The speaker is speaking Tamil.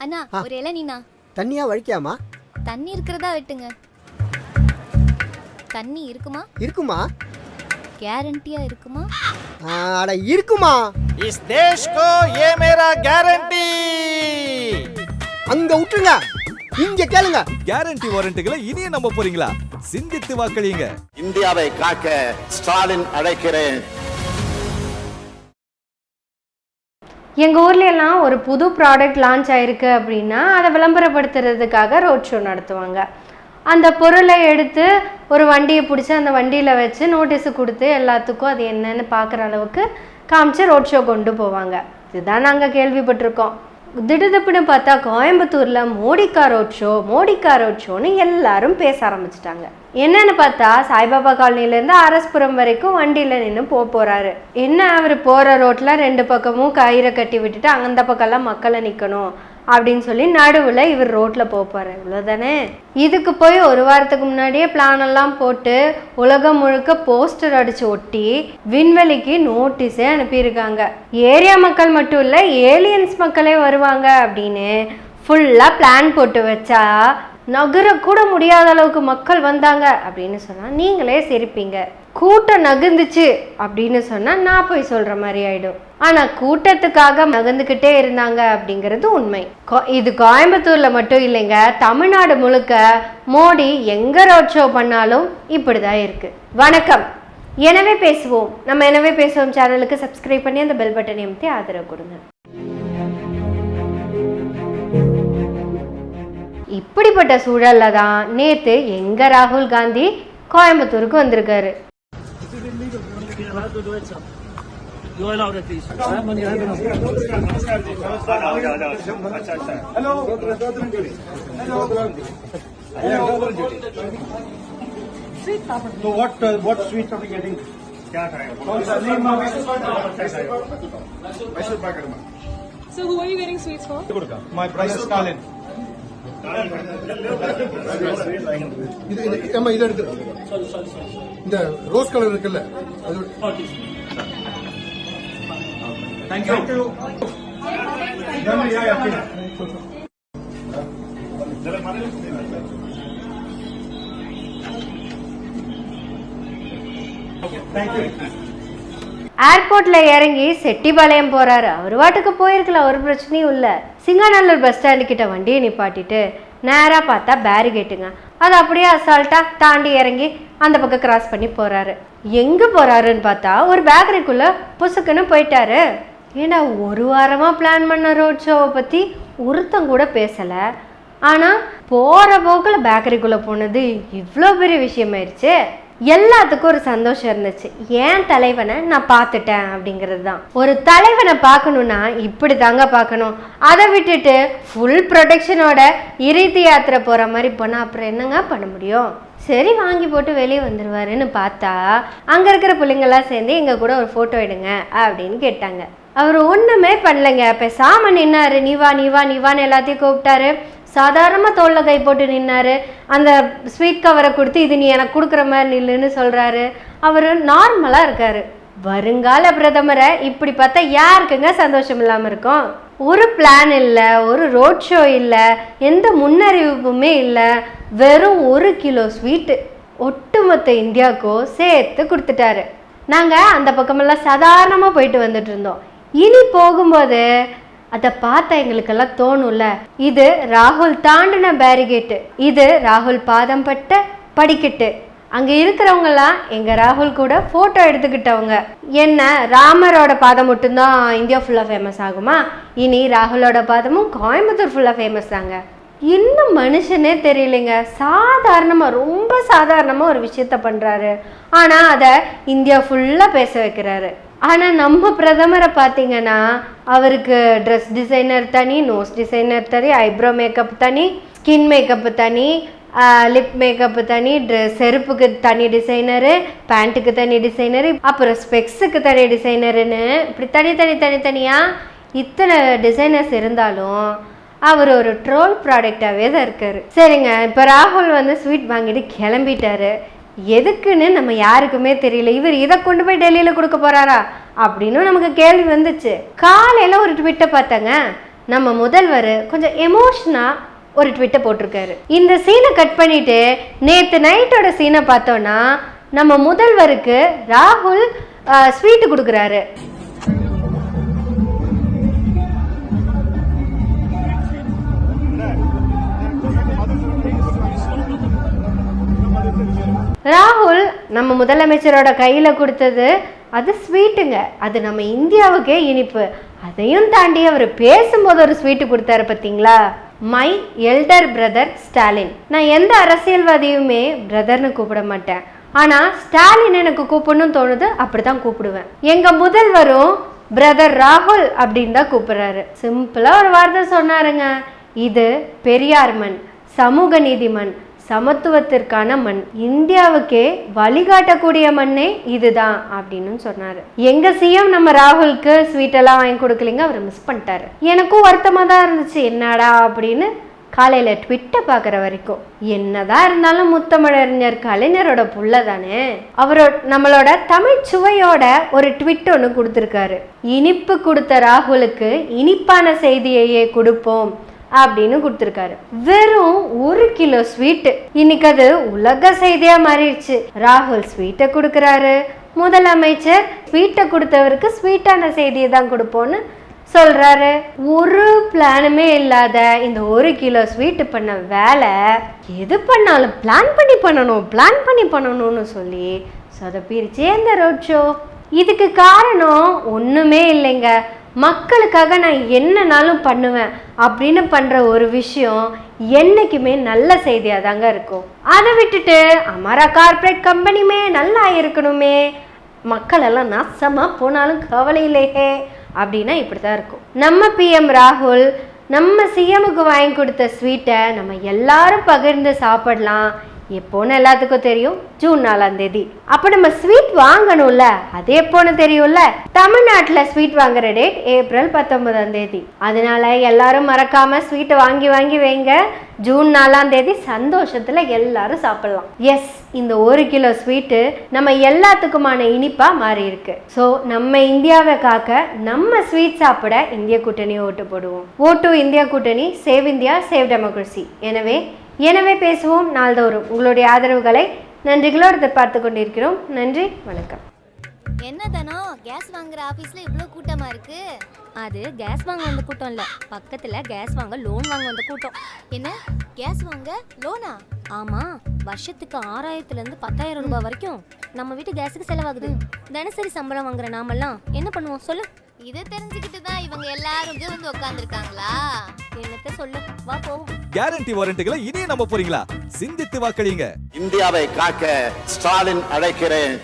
அண்ணா ஆ. ஒரு இளநீண்ணா தண்ணியா வழிக்காமா தண்ணி இருக்கிறதா வெட்டுங்க தண்ணி இருக்குமா இருக்குமா கேரண்டியா இருக்குமா ஆ, அட இருக்குமா इस देश को ये मेरा गारंटी அங்க விட்டுருங்க இங்க கேளுங்க கேரண்டி வாரண்டிகளை இனியும் நம்ப போறீங்களா சிந்தித்து வாக்களியுங்க இந்தியாவை காக்க ஸ்டாலின் அழைக்கிறேன் எங்கள் ஊர்ல எல்லாம் ஒரு புது ப்ராடக்ட் லான்ச் ஆயிருக்கு அப்படின்னா அதை விளம்பரப்படுத்துறதுக்காக ரோட் ஷோ நடத்துவாங்க. அந்த பொருளை எடுத்து ஒரு வண்டியை பிடிச்சி அந்த வண்டியில் வச்சு நோட்டீஸு கொடுத்து எல்லாத்துக்கும் அது என்னன்னு பார்க்குற அளவுக்கு காமிச்சு ரோட் ஷோ கொண்டு போவாங்க. இதுதான் நாங்கள் கேள்விப்பட்டிருக்கோம். திடுதிப்புன்னு பார்த்தா கோயம்புத்தூரில் மோடிக்கா ரோட் ஷோ மோடிக்கா ரோட் ஷோன்னு எல்லாரும் பேச ஆரம்பிச்சிட்டாங்க. என்னன்னு பார்த்தா சாய்பாபா காலனிலேருந்து அரஸ்புரம் வரைக்கும் வண்டியில் நின்று போக போகிறாரு என்ன அவர் போகிற ரோட்டில் ரெண்டு பக்கமும் கயிறை கட்டி விட்டுட்டு அந்த பக்கம்லாம் மக்களை நிற்கணும் அப்படின்னு சொல்லி நடுவில் இவர் ரோட்டில் போப்பார் இவ்வளோதானே இதுக்கு போய் ஒரு வாரத்துக்கு முன்னாடியே பிளான் எல்லாம் போட்டு உலகம் முழுக்க போஸ்டர் அடிச்சு ஒட்டி விண்வெளிக்கு நோட்டீஸே அனுப்பியிருக்காங்க. ஏரியா மக்கள் மட்டும் இல்லை ஏலியன்ஸ் மக்களே வருவாங்க அப்படின்னு ஃபுல்லாக பிளான் போட்டு வச்சா நகரக்கூட முடியாத அளவுக்கு மக்கள் வந்தாங்க அப்படின்னு சொன்னால் நீங்களே சிரிப்பீங்க. கூட்டம் நகர்ந்துச்சு அப்படின்னு சொன்னால் நான் போய் சொல்கிற மாதிரி ஆயிடும். ஆனால் கூட்டத்துக்காக நகர்ந்துக்கிட்டே இருந்தாங்க அப்படிங்கிறது உண்மை. கோ- இது கோயம்புத்தூரில் மட்டும் இல்லைங்க தமிழ்நாடு முழுக்க மோடி எங்கே ரோட் ஷோ பண்ணாலும் இப்படி தான் இருக்குது வணக்கம். எனவே பேசுவோம். நம்ம எனவே பேசுவோம் சேனலுக்கு சப்ஸ்கிரைப் பண்ணி அந்த பெல் பட்டனை அமைத்து ஆதரவு கொடுங்க. இப்படிப்பட்ட சூழல்ல தான் நேத்து எங்க ராகுல் காந்தி கோயம்புத்தூருக்கு வந்திருக்காரு So what uh, what sweet are we getting? क्या खाएगा? कौन सा नहीं माँ Mysore pak So who are you getting sweets for? My price is Stalin. இது இது ஏம்மா இதை எடுத்து இந்த ரோஸ் கலர் இருக்குல்ல அது you. Thank you. ஏர்போர்ட்டில் ஏர்போர்ட்ல இறங்கி செட்டிபாளையம் போறாரு. அவர் வாட்டுக்கு போயிருக்கலாம் ஒரு பிரச்சனையும் இல்லை. சிங்காநல்லூர் பஸ் ஸ்டாண்டு கிட்ட வண்டியை நிப்பாட்டிட்டு நேராக பார்த்தா பேரிகேட்டுங்க அது அப்படியே அசால்ட்டாக தாண்டி இறங்கி அந்த பக்கம் கிராஸ் பண்ணி போகிறாரு எங்கே போகிறாருன்னு பார்த்தா ஒரு பேக்கரிக்குள்ளே புசுக்குன்னு போயிட்டாரு. ஏன்னா ஒரு வாரமாக பிளான் பண்ண ரோட் ஷோவை பற்றி ஒருத்தன் கூட பேசலை. ஆனால் போகிற போக்கில் பேக்கரிக்குள்ளே போனது இவ்வளோ பெரிய விஷயமாயிருச்சு. எல்லாத்துக்கும் ஒரு சந்தோஷம் இருந்துச்சு. ஏன் தலைவனை நான் பார்த்துட்டேன் அப்படிங்கிறது தான். ஒரு தலைவனை பார்க்கணுன்னா இப்படி தாங்க பார்க்கணும். அதை விட்டுட்டு ஃபுல் ப்ரொடெக்ஷனோட இறுதி யாத்திரை போகிற மாதிரி போனால் அப்புறம் என்னங்க பண்ண முடியும்? சரி வாங்கி போட்டு வெளியே வந்துடுவாருன்னு பார்த்தா அங்கே இருக்கிற பிள்ளைங்கள்லாம் சேர்ந்து எங்கள் கூட ஒரு ஃபோட்டோ எடுங்க அப்படின்னு கேட்டாங்க. அவர் ஒன்றுமே பண்ணலைங்க. பேசாம நின்னாரு. நீ வா நீ வா நீ வான்னு எல்லாத்தையும் கூப்பிட்டாரு. சாதாரணமாக தோளில் கை போட்டு நின்னாரு. அந்த ஸ்வீட் கவரை கொடுத்து இது நீ எனக்கு கொடுக்குற மாதிரி நில்லுன்னு சொல்கிறாரு அவர் நார்மலாக இருக்காரு. வருங்கால பிரதமரை இப்படி பார்த்தா யாருக்குங்க சந்தோஷம் இல்லாமல் இருக்கும்? ஒரு பிளான் இல்லை ஒரு ரோட் ஷோ இல்லை எந்த முன்னறிவிப்புமே இல்லை. வெறும் ஒரு கிலோ ஸ்வீட்டு ஒட்டுமொத்த இந்தியாவுக்கும் சேர்த்து கொடுத்துட்டாரு. நாங்கள் அந்த பக்கமெல்லாம் சாதாரணமாக போயிட்டு வந்துட்டு இருந்தோம். இனி போகும்போது அதை பார்த்தா எங்களுக்கெல்லாம் தோணும்ல. இது ராகுல் தாண்டின பேரிகேட்டு இது ராகுல் பாதம் பட்ட படிக்கட்டு. அங்கே இருக்கிறவங்கலாம் எங்கள் ராகுல் கூட ஃபோட்டோ எடுத்துக்கிட்டவங்க. என்ன ராமரோட பாதம் மட்டும்தான் இந்தியா ஃபுல்லாக ஃபேமஸ் ஆகுமா? இனி ராகுலோட பாதமும் கோயம்புத்தூர் ஃபுல்லாக ஃபேமஸ் தாங்க. இன்னும் மனுஷனே தெரியலைங்க. சாதாரணமாக ரொம்ப சாதாரணமாக ஒரு விஷயத்த பண்ணுறாரு ஆனால் அதை இந்தியா ஃபுல்லாக பேச வைக்கிறாரு. ஆனால் நம்ம பிரதமரை பார்த்தீங்கன்னா அவருக்கு ட்ரெஸ் டிசைனர் தனி நோஸ் டிசைனர் தனி ஐப்ரோ மேக்கப் தனி ஸ்கின் மேக்கப் தனி லிப் மேக்கப்பு தனி ட்ரெஸ் செருப்புக்கு தனி டிசைனரு பேண்ட்டுக்கு தனி டிசைனரு அப்புறம் ஸ்பெக்ஸுக்கு தனி டிசைனருன்னு இப்படி தனி தனி இத்தனை டிசைனர்ஸ் இருந்தாலும் அவர் ஒரு ட்ரோல் ப்ராடக்டாகவே தான் இருக்காரு. சரிங்க இப்போ ராகுல் வந்து ஸ்வீட் வாங்கிட்டு கிளம்பிட்டாரு. எதுக்குன்னு நம்ம யாருக்குமே தெரியல. இவர் இதை கொண்டு போய் டெல்லியில் கொடுக்க போறாரா? அப்படின்னு நமக்கு கேள்வி வந்துச்சு. காலையில் ஒரு ட்விட்டை பார்த்தேங்க. நம்ம முதல்வர் கொஞ்சம் எமோஷனாக ஒரு ட்விட்டை போட்டிருக்காரு. இந்த சீனை கட் பண்ணிட்டு நேற்று நைட்டோட சீனை பார்த்தோன்னா நம்ம முதல்வருக்கு ராகுல் ஸ்வீட்டு கொடுக்குறாரு. ராகுல் நம்ம முதலமைச்சரோட கையில் கொடுத்தது அது ஸ்வீட்டுங்க. அது நம்ம இந்தியாவுக்கே இனிப்பு. அதையும் தாண்டி அவர் பேசும்போது ஒரு ஸ்வீட்டு கொடுத்தாரு பார்த்தீங்களா மை எல்டர் பிரதர் ஸ்டாலின் நான் எந்த அரசியல்வாதியுமே பிரதர்னு கூப்பிட மாட்டேன். ஆனால் ஸ்டாலின் எனக்கு கூப்பிடணும்னு தோணுது அப்படி தான் கூப்பிடுவேன். எங்கள் முதல்வரும் பிரதர் ராகுல் அப்படின்னு தான் கூப்பிட்றாரு. சிம்பிளாக ஒரு வார்த்தை சொன்னாருங்க. இது பெரியார் மண் சமூக நீதிமன் சமத்துவத்திற்கான மண். இந்தியாவுக்கே வழிகாட்டக்கூடிய மண்ணே இதுதான் அப்படின்னு சொன்னாரு. எங்க சிஎம் நம்ம ராகுலுக்கு ஸ்வீட்டெல்லாம் வாங்கி கொடுக்கலீங்க அவர் மிஸ் பண்ணிட்டாரு. எனக்கும் வருத்தமா தான் இருந்துச்சு என்னடா? அப்படின்னு காலையில ட்விட்டை பார்க்குற வரைக்கும். என்னதான் இருந்தாலும் முத்தமிழறிஞர் கலைஞரோட புள்ள தானே அவரோட நம்மளோட தமிழ் சுவையோட ஒரு ட்விட் ஒன்று கொடுத்துருக்காரு. இனிப்பு கொடுத்த ராகுலுக்கு இனிப்பான செய்தியையே கொடுப்போம். அப்படின்னு கொடுத்துருக்காரு. வெறும் ஒரு கிலோ ஸ்வீட்டு இன்னைக்கு அது உலக செய்தியா மாறிடுச்சு. ராகுல் ஸ்வீட்டை கொடுக்குறாரு. முதலமைச்சர் ஸ்வீட்டை கொடுத்தவருக்கு ஸ்வீட்டான செய்தியை தான் கொடுப்போன்னு சொல்றாரு. ஒரு பிளானுமே இல்லாத இந்த ஒரு கிலோ ஸ்வீட்டு பண்ண வேலை எது பண்ணாலும் பிளான் பண்ணி பண்ணணும் பிளான் பண்ணி பண்ணணும்னு சொல்லி சொதப்பிருச்சே இந்த ரோட் ஷோ இதுக்கு காரணம் ஒண்ணுமே இல்லைங்க. மக்களுக்காக நான் என்னனாலும் பண்ணுவேன் அப்படின்னு பண்ணுற ஒரு விஷயம் என்றைக்குமே நல்ல செய்தியாக தாங்க இருக்கும். அதை விட்டுட்டு அமரா கார்ப்பரேட் கம்பெனியுமே நல்லா இருக்கணுமே. மக்களெல்லாம் நாசமாக போனாலும் கவலை இல்லையே அப்படின்னா இப்படி தான் இருக்கும். நம்ம பிஎம் ராகுல் நம்ம சிஎமுக்கு வாங்கி கொடுத்த ஸ்வீட்டை நம்ம எல்லாரும் பகிர்ந்து சாப்பிடலாம். எப்போன்னு எல்லாத்துக்கும் தெரியும். ஜூன் நாலாம் தேதி. அப்போ நம்ம ஸ்வீட் வாங்கணும்ல? அது எப்போன்னு தெரியும்ல? தமிழ்நாட்டில் ஸ்வீட் வாங்குற டேட் ஏப்ரல் பத்தொன்பதாம் தேதி. அதனால எல்லாரும் மறக்காம ஸ்வீட்டை வாங்கி வாங்கி வைங்க. ஜூன் நாலாம் தேதி சந்தோஷத்துல எல்லாரும் சாப்பிடலாம். எஸ் இந்த ஒரு கிலோ ஸ்வீட்டு நம்ம எல்லாத்துக்குமான இனிப்பா மாறி இருக்கு. ஸோ நம்ம இந்தியாவை காக்க நம்ம ஸ்வீட் சாப்பிட இந்திய கூட்டணி ஓட்டு போடுவோம். ஓட்டு இந்தியா கூட்டணி சேவ் இந்தியா சேவ் டெமோக்ரஸி. எனவே எனவே பேசுவோம் நாள்தோறும். உங்களுடைய ஆதரவுகளை நன்றிகளோடு பார்த்து கொண்டிருக்கிறோம். நன்றி வணக்கம். என்ன தானோ கேஸ் வாங்குற ஆபீஸ்ல இவ்ளோ கூட்டமா இருக்கு? அது கேஸ் வாங்க வந்த கூட்டம் இல்ல. பக்கத்துல கேஸ் வாங்க லோன் வாங்க வந்த கூட்டம். என்ன? கேஸ் வாங்க லோனா ஆமா. வருஷத்துக்கு ஆறாயிரத்துல இருந்து பத்தாயிரம் ரூபாய் வரைக்கும் நம்ம வீட்டு கேஸுக்கு செலவாகுது. தினசரி சம்பளம் வாங்குற நாமெல்லாம் என்ன பண்ணுவோம்? சொல்லு. இதை தெரிஞ்சுக்கிட்டு தான் இவங்க எல்லாரும் இங்க வந்து உட்காந்துருக்காங்களா என்னத்த சொல்லு வா போவோம். கேரண்டி வாரண்டிகளை இனியும் நம்ப போறீங்களா? சிந்தித்து வாக்களிங்க இந்தியாவை காக்க ஸ்டாலின் அழைக்கிறேன்.